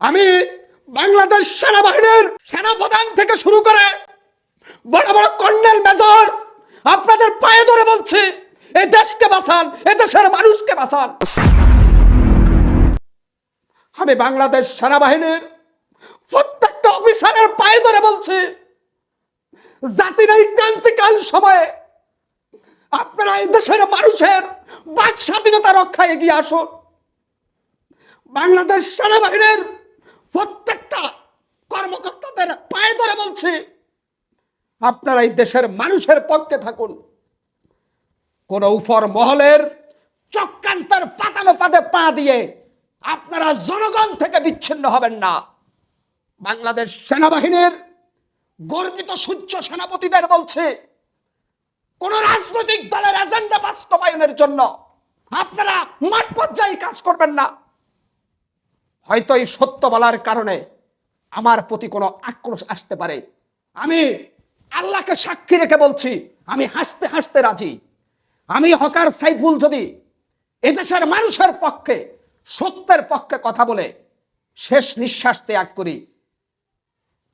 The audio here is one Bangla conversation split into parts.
আমি বাংলাদেশ সেনাবাহিনীর সেনাপ্রধান থেকে শুরু করে বড় বড় কর্নেল মেজর আপনাদের পায়ে ধরে বলছি, এই দেশকে বাঁচান, এই দেশের মানুষকে বাঁচান। আমি বাংলাদেশ সেনাবাহিনীর প্রত্যেকটা অফিসারের পায়ে ধরে বলছি, জাতির এই ক্রান্তিকাল সময়ে আপনারা এই দেশের মানুষের বাক স্বাধীনতা রক্ষায় এগিয়ে আসুন। বাংলাদেশ সেনাবাহিনীর প্রত্যেকটা কর্মকর্তাদের পায়ে ধরে বলছি, আপনারা এই দেশের মানুষের পক্ষে থাকুন। কোন উপর মহলের চক্রান্তের পাতানো পাতে পা দিয়ে আপনারা জনগণ থেকে বিচ্ছিন্ন হবেন না। বাংলাদেশ সেনাবাহিনীর গর্বিত সূর্য সেনাপতিদের বলছে, কোন রাজনৈতিক দলের এজেন্ডা বাস্তবায়নের জন্য আপনারা মাঠ পর্যায়ে কাজ করবেন না। হয়তো এই সত্য বলার কারণে আমার প্রতি কোনো আক্রোশ আসতে পারে। আমি আল্লাহকে সাক্ষী রেখে বলছি, আমি হাসতে হাসতে রাজি। আমি হকার সাইফুল যদি এদেশের মানুষের পক্ষে, সত্যের পক্ষে কথা বলে, শেষ নিঃশ্বাস ত্যাগ করি,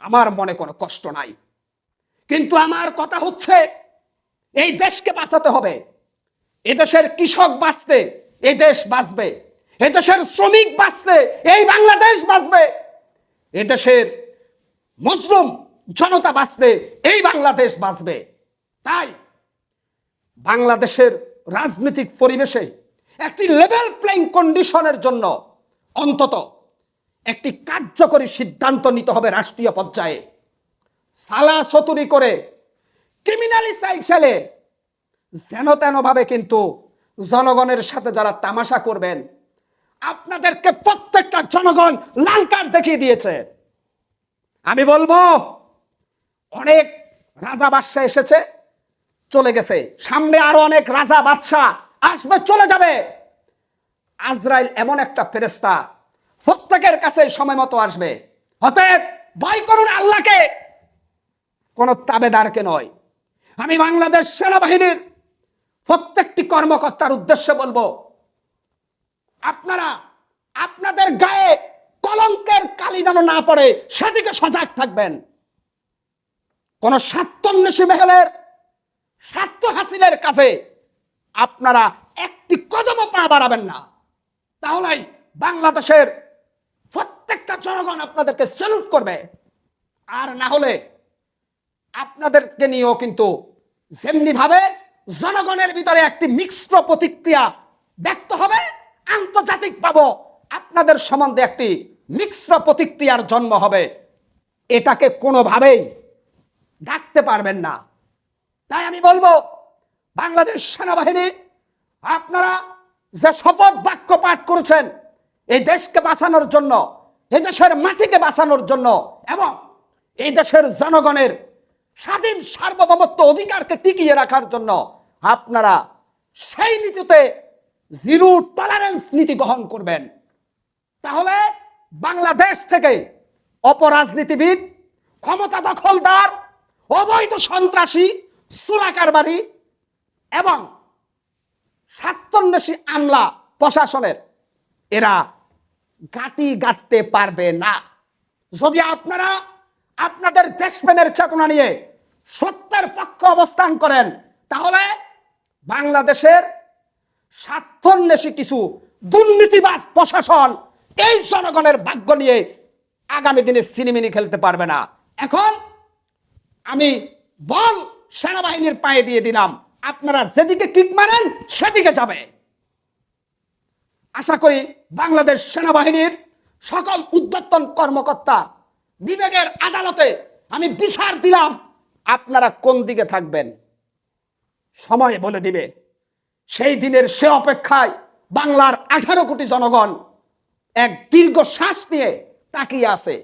আমার মনে কোনো কষ্ট নাই। কিন্তু আমার কথা হচ্ছে, এই দেশকে বাঁচাতে হবে। এদেশের কৃষক বাঁচতে এদেশ দেশ বাঁচবে এদেশের শ্রমিক বাঁচবে এই বাংলাদেশ বাঁচবে। এদেশের মুসলিম জনতা বাঁচবে এই বাংলাদেশ বাঁচবে। তাই বাংলাদেশের রাজনৈতিক পরিবেশে একটি লেভেল প্লেইং কন্ডিশনের জন্য অন্তত একটি কার্যকরী সিদ্ধান্ত নিতে হবে রাষ্ট্রীয় পর্যায়ে। সালা সতুরি করে ক্রিমিনালি সাইকেলে যেন তেনভাবে কিন্তু জনগণের সাথে যারা তামাশা করবেন আপনাদেরকে প্রত্যেকটা জনগণ লাল কার্ড দেখিয়ে দিয়েছে। আমি বলব, অনেক রাজা বাদশাহ এসেছে, চলে গেছে। সামনে আরও অনেক রাজা বাদশাহ আসবে, চলে যাবে। আজরাইল এমন একটা ফেরেস্তা প্রত্যেকের কাছে সময় মতো আসবে। অতএব ভয় করুন আল্লাহকে, কোন তাবেদারকে নয়। আমি বাংলাদেশ সেনাবাহিনীর প্রত্যেকটি কর্মকর্তার উদ্দেশ্যে বলব আপনারা, আপনাদের গায়ে কলঙ্কের কালি যেন না পড়ে, সেদিকে সজাগ থাকবেন। কোন স্বার্থন্বেষী মেহলের স্বার্থ হাসিলের কাছে আপনারা একটি কদমও পা বাড়াবেন না। তাহলেই বাংলাদেশের প্রত্যেকটা জনগণ আপনাদেরকে সেলুট করবে। আর না হলে আপনাদেরকে নিয়েও কিন্তু যেমনি ভাবে জনগণের ভিতরে একটি মিশ্র প্রতিক্রিয়া ব্যক্ত হবে আন্তর্জাতিক পাবো। আপনাদের সম্বন্ধে একটি মিশ্র প্রতিক্রিয়ার জন্ম হবে। এটাকে কোনোভাবেই ডাকতে পারবেন না। তাই আমি বলব, বাংলাদেশ সেনাবাহিনী, আপনারা যে শপথ বাক্য পাঠ করেছেন, এই দেশকে বাঁচানোর জন্য, এই দেশের মাটিকে বাঁচানোর জন্য এবং এই দেশের জনগণের স্বাধীন সার্বভৌমত্ব অধিকারকে টিকিয়ে রাখার জন্য আপনারা সেই নীতিতে জিরো টলারেন্স নীতি গ্রহণ করবেন। তাহলে বাংলাদেশ থেকে অপরাজনীতিবিদ, ক্ষমতা দখলদার, অবৈধ সন্ত্রাসী সুরাকারবাড়ি এবং স্বার্থন্বেষী আমলা প্রশাসনের এরা গাটি গাঁটতে পারবে না। যদি আপনারা আপনাদের দেশপ্রেমের চেতনা নিয়ে সত্যের পক্ষে অবস্থান করেন, তাহলে বাংলাদেশের স্বার্থন্বেষী কিছু দুর্নীতিবাজ প্রশাসন এই জনগণের ভাগ্য নিয়ে আগামী দিনে সিনেমিনি খেলতে পারবে না। এখন আমি বল সেনাবাহিনীর পায়ে দিয়ে দিলাম। আপনারা যেদিকে কিক মারেন, সেদিকে যাবে। আশা করি বাংলাদেশ সেনাবাহিনীর সকল উদ্যতন কর্মকর্তা বিবেকের আদালতে আমি বিচার দিলাম। আপনারা কোন দিকে থাকবেন? সময় বলে দিবে। সেই দিনের সে অপেক্ষায় বাংলার আঠারো কোটি জনগণ এক দীর্ঘ শ্বাস নিয়ে তাকিয়ে আছে।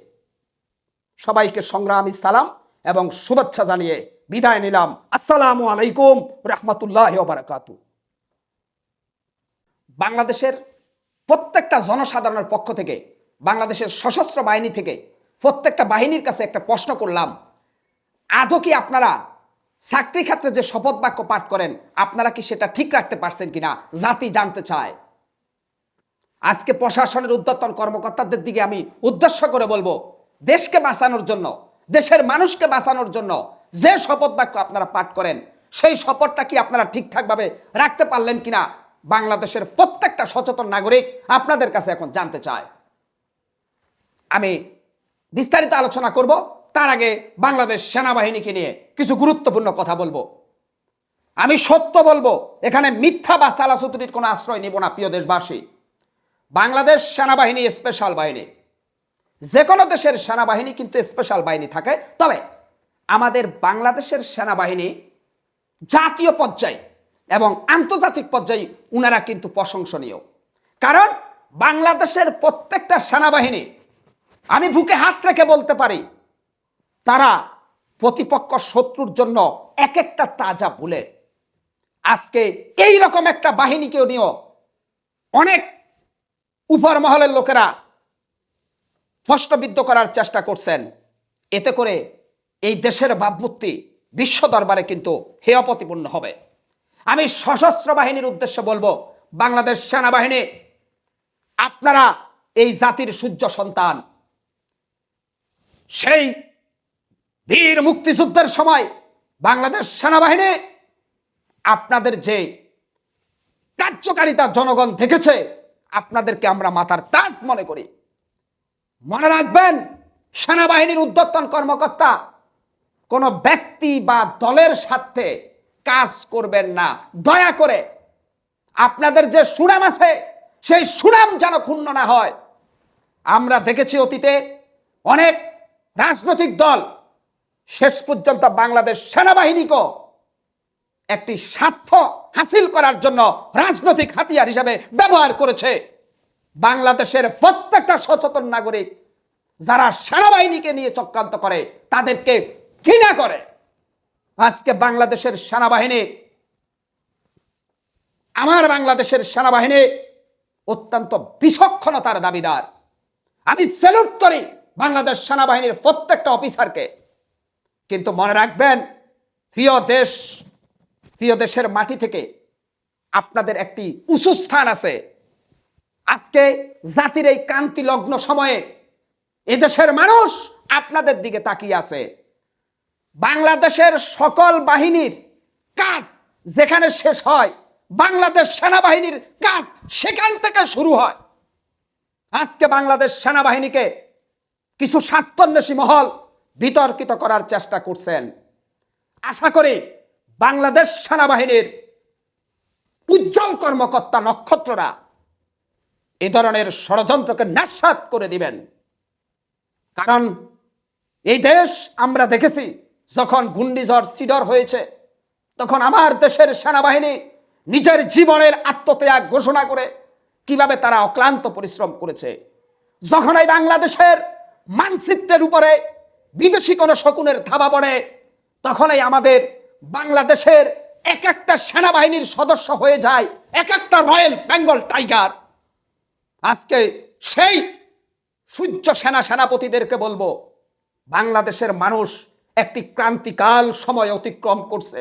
সবাইকে সংগ্রামী সালাম এবং শুভেচ্ছা জানিয়ে বিদায় নিলাম। আসসালামু আলাইকুম রহমতুল্লাহ বারাকাতু। বাংলাদেশের প্রত্যেকটা জনসাধারণের পক্ষ থেকে, বাংলাদেশের সশস্ত্র বাহিনী থেকে প্রত্যেকটা বাহিনীর কাছে একটা প্রশ্ন করলাম, আদৌ কি আপনারা চাকরি ক্ষেত্রে যে শপথ বাক্য পাঠ করেন, আপনারা কি সেটা ঠিক রাখতে পারছেন কিনা? জাতি জানতে চায়। আজকে প্রশাসনের উদ্যতন কর্মকর্তাদের দিকে আমি উদ্দেশ্য করে বলব, দেশকে বাঁচানোর জন্য, দেশের মানুষকে বাঁচানোর জন্য যে শপথ বাক্য আপনারা পাঠ করেন, সেই শপথটা কি আপনারা ঠিকঠাকভাবে রাখতে পারলেন কিনা? বাংলাদেশের প্রত্যেকটা সচেতন নাগরিক আপনাদের কাছে এখন জানতে চায়। আমি বিস্তারিত আলোচনা করব। তার আগে বাংলাদেশ সেনাবাহিনীকে নিয়ে কিছু গুরুত্বপূর্ণ কথা বলব। আমি সত্য বলব, এখানে মিথ্যা বা সালাসুতুরির কোনো আশ্রয় নিব না, প্রিয় দেশবাসী। বাংলাদেশ সেনাবাহিনী স্পেশাল বাহিনী। যে কোনো দেশের সেনাবাহিনী কিন্তু স্পেশাল বাহিনী থাকে। তবে আমাদের বাংলাদেশের সেনাবাহিনী জাতীয় পর্যায়ে এবং আন্তর্জাতিক পর্যায়ে উনারা কিন্তু প্রশংসনীয়। কারণ বাংলাদেশের প্রত্যেকটা সেনাবাহিনী, আমি বুকে হাত রেখে বলতে পারি তারা প্রতিপক্ষ শত্রুর জন্য এক একটা তাজা বুলেট আজকে এই রকম একটা বাহিনীকেও নিয়েও অনেক উপর মহলের লোকেরা প্রশ্নবিদ্ধ করার চেষ্টা করছেন। এতে করে এই দেশের ভাবমূর্তি বিশ্ব দরবারে কিন্তু হেয় প্রতিপন্ন হবে। আমি সশস্ত্র বাহিনীর উদ্দেশ্যে বলব, বাংলাদেশ সেনাবাহিনী, আপনারা এই জাতির সূর্য সন্তান। সেই বীর মুক্তিযুদ্ধের সময় বাংলাদেশ সেনাবাহিনী আপনাদের যে কার্যকারিতা জনগণ দেখেছে, আপনাদেরকে আমরা মাথার তাজ মনে করি। মনে রাখবেন, সেনাবাহিনীর উদ্যতন কর্মকর্তা কোনো ব্যক্তি বা দলের সাথে কাজ করবেন না। দয়া করে আপনাদের যে সুনাম আছে, সেই সুনাম যেন ক্ষুণ্ণ না হয়। আমরা দেখেছি অতীতে অনেক রাজনৈতিক দল শেষ পর্যন্ত বাংলাদেশ সেনাবাহিনীকে একটি স্বার্থ হাসিল করার জন্য রাজনৈতিক হাতিয়ার হিসাবে ব্যবহার করেছে বাংলাদেশের প্রত্যেকটা সচেতন নাগরিক যারা সেনাবাহিনীকে নিয়ে চক্রান্ত করে, তাদেরকে ঘৃণা করে। আজকে বাংলাদেশের সেনাবাহিনী, আমার বাংলাদেশের সেনাবাহিনী অত্যন্ত বিচক্ষণতার দাবিদার। আমি স্যালুট করি বাংলাদেশ সেনাবাহিনীর প্রত্যেকটা অফিসারকে কিন্তু মনে রাখবেন, প্রিয় দেশ, প্রিয় দেশের মাটি থেকে আপনাদের একটি উঁচু স্থান আছে। আজকে জাতির এই কান্তি লগ্ন সময়ে এদেশের মানুষ আপনাদের দিকে তাকিয়ে আছে। বাংলাদেশের সকল বাহিনীর কাজ যেখানে শেষ হয়, বাংলাদেশ সেনাবাহিনীর কাজ সেখান থেকে শুরু হয়। আজকে বাংলাদেশ সেনাবাহিনীকে কিছু স্বার্থন্বেষী মহল বিতর্কিত করার চেষ্টা করছেন। আশা করি বাংলাদেশ সেনাবাহিনীর উজ্জ্বল কর্মকর্তা নক্ষত্ররা এ ধরনের ষড়যন্ত্রকে নাস্বাত করে দিবেন। কারণ এই দেশ আমরা দেখেছি, যখন ঘূর্ণিঝড় সিডর হয়েছে, তখন আমার দেশের সেনাবাহিনী নিজের জীবনের আত্মত্যাগ ঘোষণা করে কীভাবে তারা অক্লান্ত পরিশ্রম করেছে। যখন এই বাংলাদেশের মানচিত্রের উপরে বিদেশি কোনো শকুনের ধাবা পড়ে, তখনই আমাদের বাংলাদেশের এক একটা সেনাবাহিনীর সদস্য হয়ে যায় এক একটা রয়্যাল বেঙ্গল টাইগার। আজকে সেই সূর্য সেনা সেনাপতিদেরকে বলব, বাংলাদেশের মানুষ একটি ক্রান্তিকাল সময় অতিক্রম করছে।